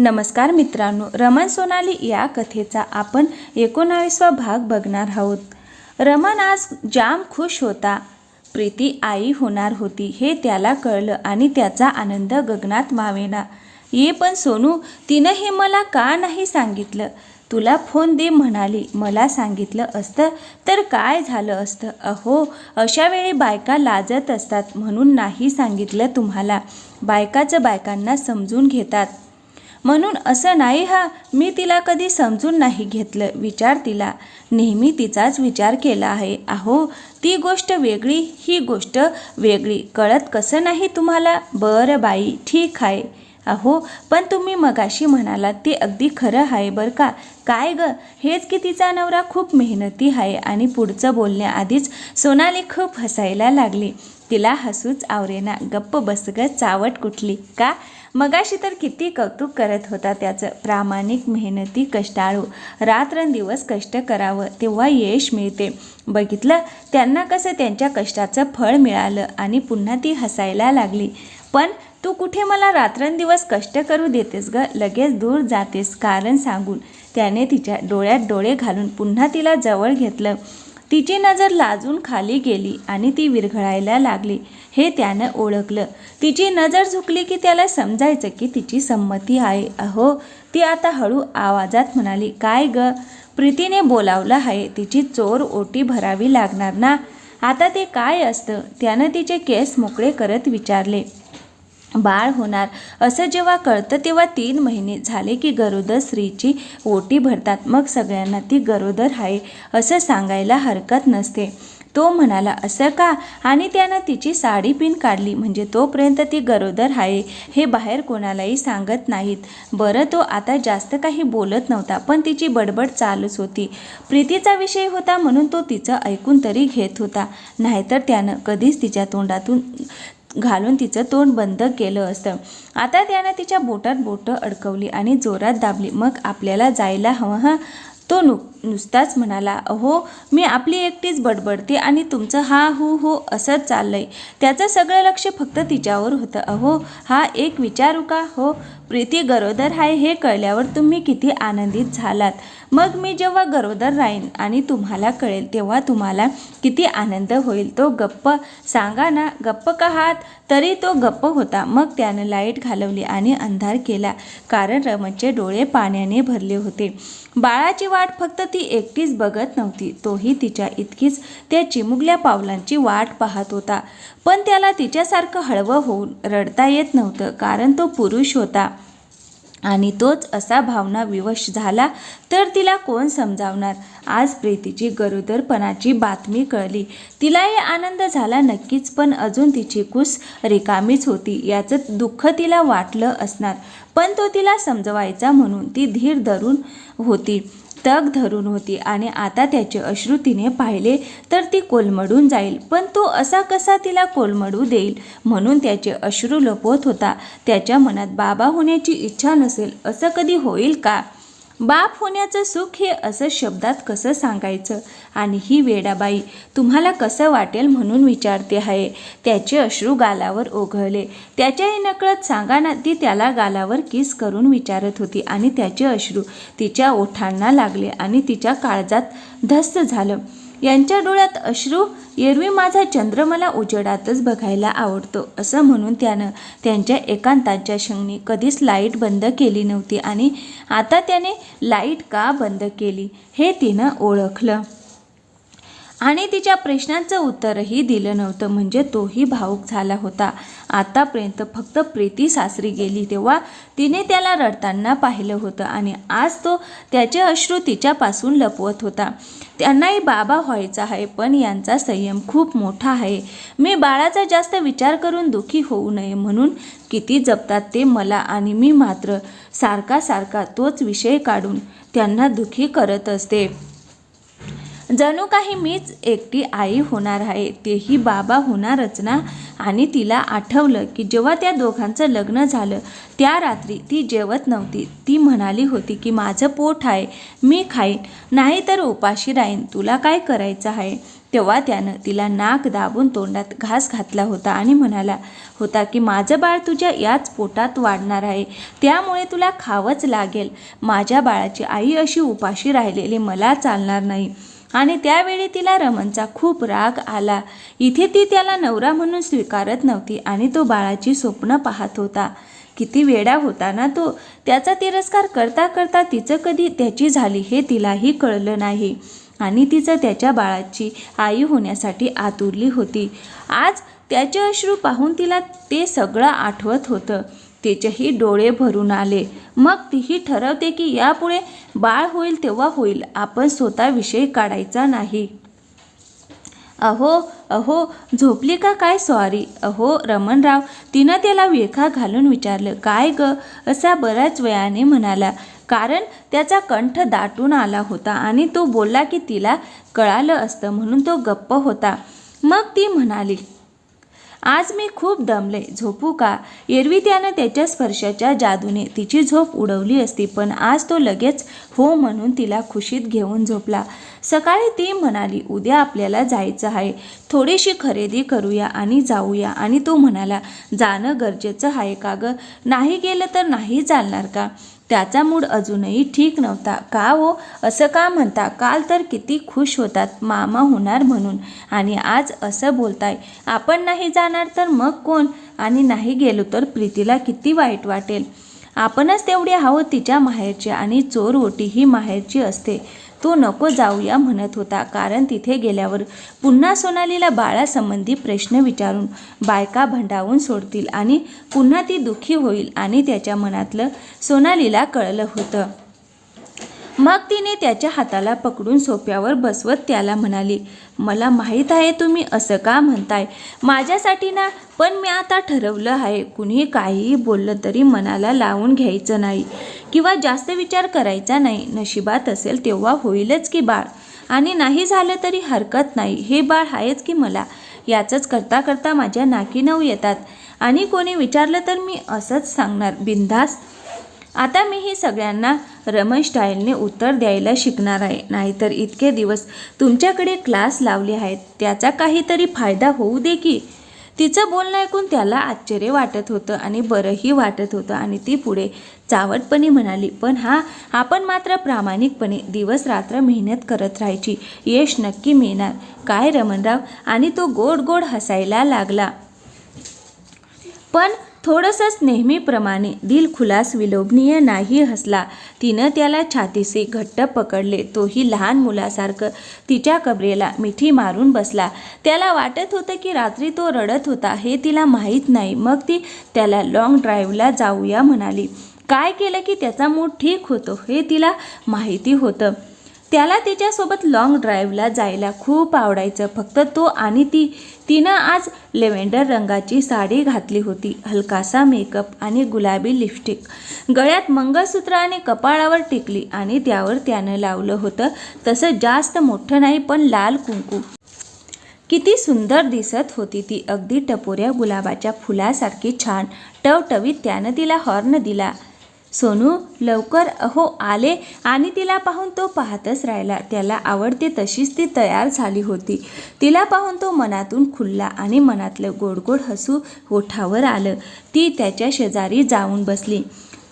नमस्कार मित्रांनो रमण सोनाली या कथेचा आपण एकोणावीसवा भाग बघणार आहोत. रमण आज जाम खुश होता. प्रीती आई होणार होती हे त्याला कळलं आणि त्याचा आनंद गगनात मावेना. ये पण सोनू तिनं हे मला का नाही सांगितलं? तुला फोन दे म्हणाली मला सांगितलं असतं तर काय झालं असतं? अहो अशा वेळी बायका लाजत असतात म्हणून नाही सांगितलं तुम्हाला. बायकाचं बायकांना समजून घेतात. म्हणून असं नाही हा मी तिला कधी समजून नाही घेतलं विचार तिला. नेहमी तिचाच विचार केला आहे. अहो ती गोष्ट वेगळी ही गोष्ट वेगळी. कळत कसं नाही तुम्हाला? बरं बाई ठीक आहे. अहो पण तुम्ही मगाशी म्हणालात ते अगदी खरं आहे बरं का? काय ग? हेच की तिचा नवरा खूप मेहनती आहे आणि पुढचं बोलण्याआधीच सोनाली खूप हसायला लागली. तिला हसूच आवरेना. गप्प बसग चावट कुठली? का? मगाशी तर किती कौतुक करत होता त्याचं. प्रामाणिक मेहनती कष्टाळू. रात्रंदिवस कष्ट करावं. तेव्हा यश मिळते. बघितलं त्यांना कसं त्यांच्या कष्टाचं फळ मिळालं आणि पुन्हा ती हसायला लागली. पण तू कुठे मला रात्रंदिवस कष्ट करू देतेस ग? लगेच दूर जातेस कारण सांगून. त्याने तिच्या डोळ्यात डोळे घालून पुन्हा तिला जवळ घेतलं. तिची नजर लाजून खाली गेली आणि ती विरघळायला लागली. हे त्यानं ओळखलं. तिची नजर झुकली की त्याला समजायचं की तिची संमती आहे. अहो ती आता हळू आवाजात म्हणाली काय ग? प्रीतीने बोलावलं आहे. तिची चोर ओटी भरावी लागणार ना? आता ते काय असतं? त्यानं तिचे केस मोकळे करत विचारले. बाळ होणार. असं जेव्हा कळतं तेव्हा तीन महिने झाले की गरोदर स्त्रीची ओटी भरतात. मग सगळ्यांना ती गरोदर आहे असं सांगायला हरकत नसते. तो म्हणाला असं का? आणि त्यानं तिची साडी पिन काढली. म्हणजे तोपर्यंत ती गरोदर आहे हे बाहेर कोणालाही सांगत नाहीत. बरं तो आता जास्त काही बोलत नव्हता पण तिची बडबड चालूच होती. प्रीतीचा विषय होता म्हणून तो तिचं ऐकून तरी घेत होता. नाहीतर त्यानं कधीच तिच्या तोंडातून घालून तिचं तोंड बंद केलं असतं. आता त्यानं तिच्या बोटात बोटं अडकवली आणि जोरात दाबली. मग आपल्याला जायला हवं हां? तो नु नुसताच म्हणाला अहो मी आपली एकटीच बडबडते आणि तुमचं हा हू हो असंच चाललंय. त्याचं सगळं लक्ष फक्त तिच्यावर होतं. अहो हा एक विचारू का? हो प्रीती गरोदर आहे हे कळल्यावर तुम्ही किती आनंदित झालात. मग मी जेव्हा गरोदर राहीन आणि तुम्हाला कळेल तेव्हा तुम्हाला किती आनंद होईल. तो गप्प सांगा ना गप्प का हात? तरी तो गप्प होता. मग त्यानं लाइट घालवली आणि अंधार केला कारण रमणचे डोळे पाण्याने भरले होते. बाळाची वाट फक्त ती एकटीच बघत नव्हती. तोही तिच्या इतकीच त्या चिमुकल्या पावलांची वाट पाहत होता. पण त्याला तिच्यासारखं हळवं होऊन रडता येत नव्हतं कारण तो पुरुष होता. आणि तोच असा भावना विवश झाला तर तिला कोण समजावणार? आज प्रीतीची गरोदरपणाची बातमी कळली. तिलाही आनंद झाला नक्कीच पण अजून तिची कुस रिकामीच होती याचं दुःख तिला वाटलं असणार. पण तो तिला समजवायचा म्हणून ती धीर धरून होती. तग धरून होती आणि आता त्याचे अश्रू तिने पाहिले तर ती कोलमडून जाईल. पण तो असा कसा तिला कोलमडू देईल? म्हणून त्याचे अश्रू लपवत होता. त्याच्या मनात बाबा होण्याची इच्छा नसेल. असं कधी होईल का? बाप होण्याचं सुख हे असं शब्दात कसं सांगायचं? आणि ही वेडाबाई तुम्हाला कसं वाटेल म्हणून विचारते आहे. त्याचे अश्रू गालावर ओघळले. त्याच्याही नकळत सांगा ना ती त्याला गालावर किस करून विचारत होती आणि त्याचे अश्रू तिच्या ओठांना लागले आणि तिच्या काळजात धस्त झालं. यांच्या डोळ्यात अश्रू एरवी माझा चंद्र मला उजेडातच बघायला आवडतो असं म्हणून त्यानं त्यांच्या एकांताच्या क्षणी कधीच लाइट बंद केली नव्हती आणि आता त्याने लाइट का बंद केली हे तिनं ओळखलं. आणि तिच्या प्रश्नांचं उत्तरही दिलं नव्हतं म्हणजे तोही भाऊक झाला होता. आतापर्यंत फक्त प्रीती सासरी गेली तेव्हा तिने त्याला रडताना पाहिलं होतं आणि आज तो त्याचे अश्रू तिच्यापासून लपवत होता. त्यांनाही बाबा व्हायचा आहे पण यांचा संयम खूप मोठा आहे. मी बाळाचा जास्त विचार करून दुखी होऊ नये म्हणून किती जपतात ते मला आणि मी मात्र सारखा सारखा तोच विषय काढून त्यांना दुखी करत असते. जणू काही मीच एकटी आई होणार आहे तेही बाबा होणारच ना? आणि तिला आठवलं की जेव्हा त्या दोघांचं लग्न झालं त्या रात्री ती जेवत नव्हती. ती म्हणाली होती की माझं पोट आहे मी खाईन. नाही तर उपाशी राहीन. तुला काय करायचं आहे? तेव्हा त्यानं तिला नाक दाबून तोंडात घास घातला होता आणि म्हणाला होता की माझं बाळ तुझ्या याच पोटात वाढणार आहे. त्यामुळे तुला खावंच लागेल. माझ्या बाळाची आई अशी उपाशी राहिलेली मला चालणार नाही. आणि त्यावेळी तिला रमनचा खूप राग आला. इथे ती त्याला नवरा म्हणून स्वीकारत नव्हती आणि तो बाळाची स्वप्न पाहत होता. किती वेडा होता ना तो. त्याचा तिरस्कार करता करता तिचं कधी त्याची झाली हे तिलाही कळलं नाही. आणि तिचं त्याच्या बाळाची आई होण्यासाठी आतुरली होती. आज त्याचे अश्रू पाहून तिला ते सगळं आठवत होतं. तिचेही डोळे भरून आले. मग तीही ठरवते की यापुढे बाळ होईल तेव्हा होईल. आपण स्वतः विषय काढायचा नाही. अहो अहो झोपली का काय सॉरी अहो रमणराव तिनं त्याला वेखा घालून विचारलं. काय ग? असा बऱ्याच वेळाने म्हणाला. कारण त्याचा कंठ दाटून आला होता आणि तो बोलला की तिला कळालं असतं म्हणून तो गप्प होता. मग ती म्हणाली आज मी खूप दमले. झोपू का? एरवी त्यानं त्याच्या स्पर्शाच्या जादूने तिची झोप उडवली असती पण आज तो लगेच हो म्हणून तिला खुशीत घेऊन झोपला. सकाळी ती म्हणाली उद्या आपल्याला जायचं आहे. थोडीशी खरेदी करूया आणि जाऊया. आणि तो म्हणाला जाणं गरजेचं आहे का गं? नाही गेलं तर नाही चालणार का? त्याचा मूड अजूनही ठीक नव्हता. का हो? असं का म्हणता? काल तर किती खुश होतात मामा होणार म्हणून. आणि आज असं बोलताय. आपण नाही जाणार तर मग कोण? आणि नाही गेलो तर प्रीतीला किती वाईट वाटेल. आपणच तेवढी आहोत तिच्या माहेरची आणि चोर ओटी ही माहेरची असते. तो नको जाऊया म्हणत होता. कारण तिथे गेल्यावर पुन्हा सोनालीला बाळासंबंधी प्रश्न विचारून बायका भंडावून सोडतील आणि पुन्हा ती दुःखी होईल आणि त्याच्या मनातलं सोनालीला कळलं होतं. मग तिने त्याच्या हाताला पकडून सोफ्यावर बसवत त्याला म्हणाली मला माहीत आहे तुम्ही असं का म्हणताय? माझ्यासाठी ना पण मी आता ठरवलं आहे. कुणी काहीही बोललं तरी मनाला लावून घ्यायचं नाही किंवा जास्त विचार करायचा नाही. नशिबात असेल तेव्हा होईलच की बाळ. आणि नाही झालं तरी हरकत नाही. हे बाळ आहेच की मला. याचंच करता करता माझ्या नाकी नऊ येतात. आणि कोणी विचारलं तर मी असंच सांगणार. बिंदास आता मी ही सगळ्यांना रमण स्टाईलने उत्तर द्यायला शिकणार आहे. नाहीतर इतके दिवस तुमच्याकडे क्लास लावले आहेत. त्याचा काहीतरी फायदा होऊ दे की. तिचं बोलणं ऐकून त्याला आश्चर्य वाटत होतं आणि बरंही वाटत होतं आणि ती पुढे चावटपणे म्हणाली पण हा आपण मात्र प्रामाणिकपणे दिवस रात्र मेहनत करत राहायची. यश नक्की मिळणार. काय रमणराव? आणि तो गोड गोड हसायला लागला. पण थोडंसंच नेहमीप्रमाणे दिलखुलास विलोभनीय नाही हसला. तिनं त्याला छातीसे घट्ट पकडले. तोही लहान मुलासारखं तिच्या कबरेला मिठी मारून बसला. त्याला वाटत होतं की रात्री तो रडत होता हे तिला माहीत नाही. मग ती त्याला लाँग ड्राईव्हला जाऊया म्हणाली. काय केलं की त्याचा मूड ठीक होतो हे तिला माहिती होतं. त्याला तिच्यासोबत लाँग ड्राईव्हला जायला खूप आवडायचं. फक्त तो आणि ती तिनं आज लेव्हेंडर रंगाची साडी घातली होती. हलकासा मेकअप आणि गुलाबी लिपस्टिक गळ्यात मंगळसूत्र आणि कपाळावर टिकली आणि त्यावर त्यानं लावलं होतं. तसं जास्त मोठं नाही पण लाल कुंकू. किती सुंदर दिसत होती ती. अगदी टपोऱ्या गुलाबाच्या फुलासारखी छान. टवटवीत त्यानं तिला हॉर्न दिला. सोनू लवकर अहो आले आणि तिला पाहून तो पाहतच राहिला. त्याला आवडते तशीच ती तयार झाली होती. तिला पाहून तो मनातून खुलला आणि मनातलं गोडगोड हसू ओठावर आलं. ती त्याच्या शेजारी जाऊन बसली.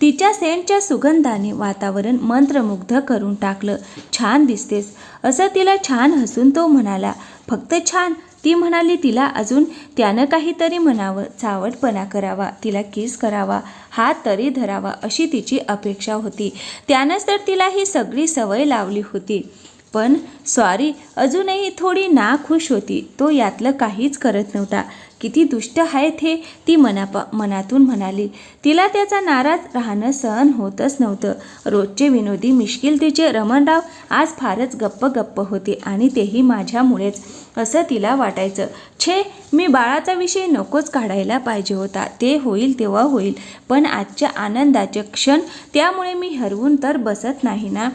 तिच्या सेंटच्या सुगंधाने वातावरण मंत्रमुग्ध करून टाकलं. छान दिसतेस. असं तिला छान हसून तो म्हणाला. फक्त छान. ती म्हणाली तिला अजून त्यानं काहीतरी म्हणावं चावटपणा करावा तिला किस करावा हात तरी धरावा अशी तिची अपेक्षा होती. त्यानंच तर तिला ही सगळी सवय लावली होती. पण सॉरी अजूनही थोडी ना खुश होती. तो यातलं काहीच करत नव्हता. किती दुष्ट आहेत हे ती मनापा मनातून म्हणाली. तिला त्याचा नाराज राहणं सहन होतच नव्हतं. रोजचे विनोदी मिश्किलतेचे रमणराव आज फारच गप्प गप्प होते आणि तेही माझ्यामुळेच. असं तिला वाटायचं. छे मी बाळाचा विषय नकोच काढायला पाहिजे होता. ते होईल तेव्हा होईल. पण आजच्या आनंदाचे क्षण त्यामुळे मी हरवून तर बसत नाही ना?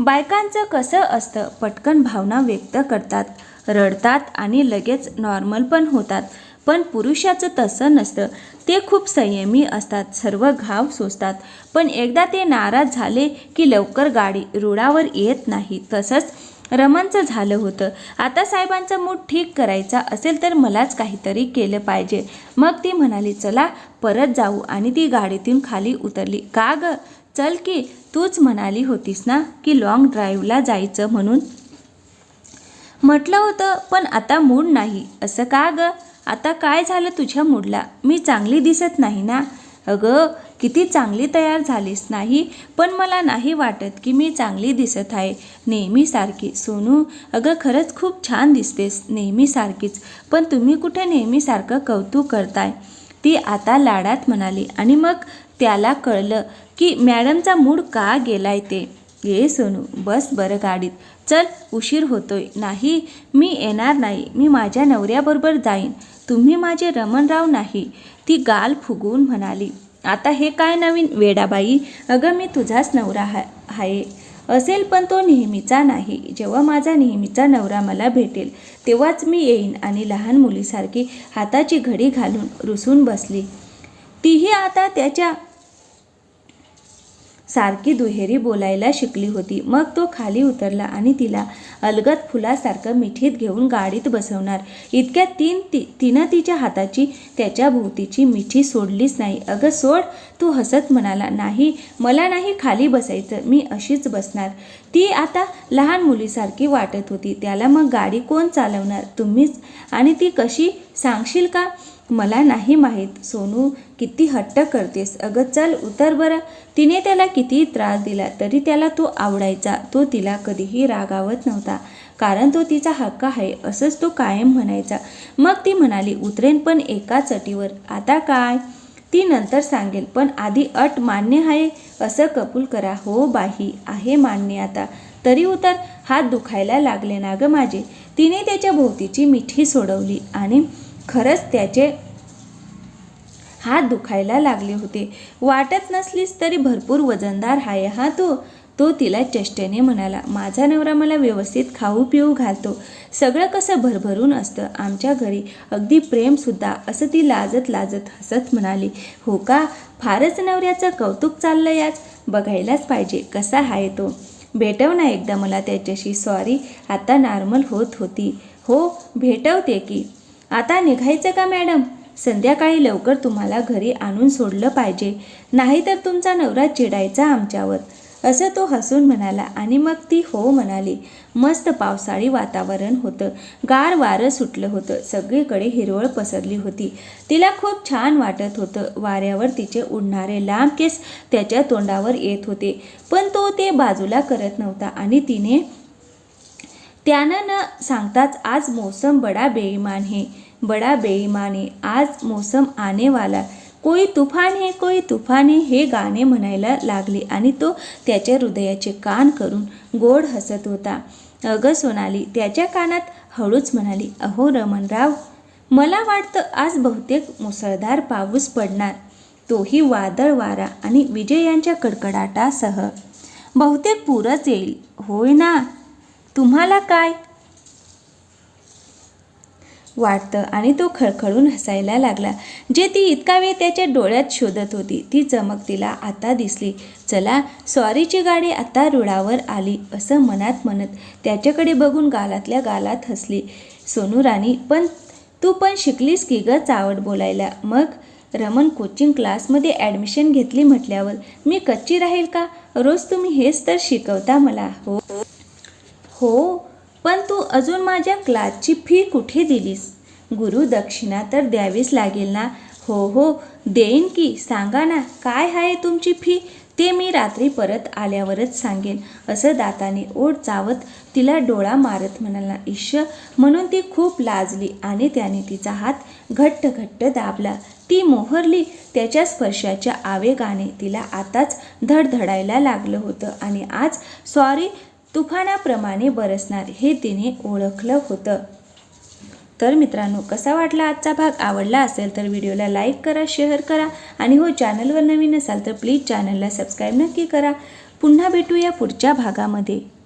बायकांचं कसं असतं पटकन भावना व्यक्त करतात रडतात आणि लगेच नॉर्मल पण होतात. पण पुरुषाचं तसं नसतं. ते खूप संयमी असतात सर्व घाव सोसतात. पण एकदा ते नाराज झाले की लवकर गाडी रुळावर येत नाही. तसंच रमणचं झालं होतं. आता साहेबांचा मूड ठीक करायचा असेल तर मलाच काहीतरी केलं पाहिजे. मग ती म्हणाली चला परत जाऊ. आणि ती गाडीतून खाली उतरली. का ग? चल की तूच म्हणाली होतीस ना की लॉंग ड्राईव्हला जायचं म्हणून? म्हटलं होतं पण आता मूड नाही. असं का ग? आता काय झालं तुझ्या मूडला? मी चांगली दिसत नाही ना? अगं किती चांगली तयार झालीस नाही पण मला नाही वाटत की मी चांगली दिसत आहे. नेहमीसारखी सोनू अगं खरंच खूप छान दिसतेस. नेहमीसारखीच पण तुम्ही कुठे नेहमीसारखं कौतुक करताय? ती आता लाडात म्हणाली. आणि मग त्याला कळलं की मॅडमचा मूड का गेलाय ते. ये सोनू बस बरं गाडीत. चल उशीर होतोय. नाही मी येणार नाही. मी माझ्या नवऱ्याबरोबर जाईन. तुम्ही माझे रमणराव नाही. ती गाल फुगवून म्हणाली. आता हे काय नवीन? वेडाबाई अगं मी तुझाच नवरा हा आहे असेल पण तो नेहमीचा नाही. जेव्हा माझा नेहमीचा नवरा मला भेटेल तेव्हाच मी येईन आणि लहान मुलीसारखी हाताची घडी घालून रुसून बसली. तीही आता त्याच्या सारखी दुहेरी बोलायला शिकली होती. मग तो खाली उतरला आणि तिला अलगद फुलासारखं मिठीत घेऊन गाडीत बसवणार. इतक्या तीन ती तिनं तिच्या हाताची त्याच्या भोवतीची मिठी सोडलीच नाही. अगं सोड तू हसत म्हणाला नाही मला नाही खाली बसायचं मी अशीच बसणार. ती आता लहान मुलीसारखी वाटत होती. त्याला मग गाडी कोण चालवणार? तुम्हीच. आणि ती कशी? सांगशील का? मला नाही माहीत सोनू. किती हट्ट करतेस? अगं चल उतर बरं. तिने त्याला किती त्रास दिला तरी त्याला तो आवडायचा. तो तिला कधीही रागावत नव्हता. कारण तो तिचा हक्क आहे असंच तो कायम म्हणायचा. मग ती म्हणाली उतरेन पण एका चटीवर आता काय? ती नंतर सांगेल पण आधी अट मान्य आहे असं कबूल करा. हो बाही आहे मान्य आता. तरी उतर. हात दुखायला लागले ना गं माझे. तिने त्याच्या भोवतीची मिठी सोडवली आणि खरंच त्याचे हात दुखायला लागले होते. वाटत नसलीस तरी भरपूर वजनदार आहे हा तो. तो तिला चेष्टेने म्हणाला माझा नवरा मला व्यवस्थित खाऊ पिऊ घालतो. सगळं कसं भरभरून असतं. आमच्या घरी अगदी प्रेमसुद्धा असं ती लाजत लाजत हसत म्हणाली. हो का? फारच नवऱ्याचं कौतुक चाललं याच बघायलाच पाहिजे कसा आहे तो. भेटव ना एकदा मला त्याच्याशी. सॉरी आता नॉर्मल होत होती. हो भेटवते की. आता निघायचं का मॅडम? संध्याकाळी लवकर तुम्हाला घरी आणून सोडलं पाहिजे. नाहीतर तुमचा नवरा चिडायचा आमच्यावर. असं तो हसून म्हणाला आणि मग ती हो म्हणाली. मस्त पावसाळी वातावरण होतं. गार वारं सुटलं होतं. सगळीकडे हिरवळ पसरली होती. तिला खूप छान वाटत होतं. वाऱ्यावर तिचे उडणारे लांब केस त्याच्या तोंडावर येत होते. पण तो ते बाजूला करत नव्हता आणि तिने त्यानं न सांगताच आज मौसम बडा बेईमान आहे बडा बेईमाने। आज मौसम आने वाला। कोई तुफान है कोई तुफान है हे गाणे म्हणायला लागले आणि तो त्याच्या हृदयाचे कान करून गोड हसत होता. अगं सोनाली त्याच्या कानात हळूच म्हणाली अहो रमणराव मला वाटतं आज बहुतेक मुसळधार पाऊस पडणार. तोही वादळ वारा आणि विजयांच्या कडकडाटासह. बहुतेक पूरच येईल. होय ना. तुम्हाला काय? वाटतं आणि तो खळखळून हसायला लागला. जे ती इतका वेळ त्याच्या डोळ्यात शोधत होती ती चमक तिला आता दिसली. चला सॉरीची गाडी आता रुळावर आली असं मनात म्हणत त्याच्याकडे बघून गालातल्या गालात हसली. सोनू राणी पण तू पण शिकलीस की ग चावट बोलायला? मग? रमन कोचिंग क्लासमध्ये ॲडमिशन घेतली म्हटल्यावर मी कच्ची राहील का? रोज तुम्ही हेच तर शिकवता मला हो? हो पण तू अजून माझ्या क्लासची फी कुठे दिलीस? गुरु दक्षिणा तर द्यावीच लागेल ना? हो हो देईन की. सांगा ना काय आहे तुमची फी? ते मी रात्री परत आल्यावरच सांगेन. असं दाताने ओढ चावत तिला डोळा मारत म्हणाला ईश. म्हणून ती खूप लाजली आणि त्याने तिचा हात घट्ट घट्ट दाबला. ती मोहरली. त्याच्या स्पर्शाच्या आवेगाने तिला आताच धडधडायला लागलं होतं आणि आज सॉरी तुफानाप्रमाणे बरसणार हे तिने ओळखलं होतं. तर मित्रांनो कसा वाटला आजचा भाग? आवडला असेल तर व्हिडिओला लाईक करा शेअर करा आणि हो चॅनलवर नवीन असाल तर प्लीज चॅनलला सबस्क्राईब नक्की करा. पुन्हा भेटूया पुढच्या भागामध्ये.